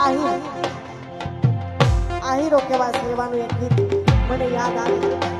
આહિર આહિરો કેવા સેવાનું એક ગીત મને યાદ આવે.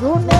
ayunes.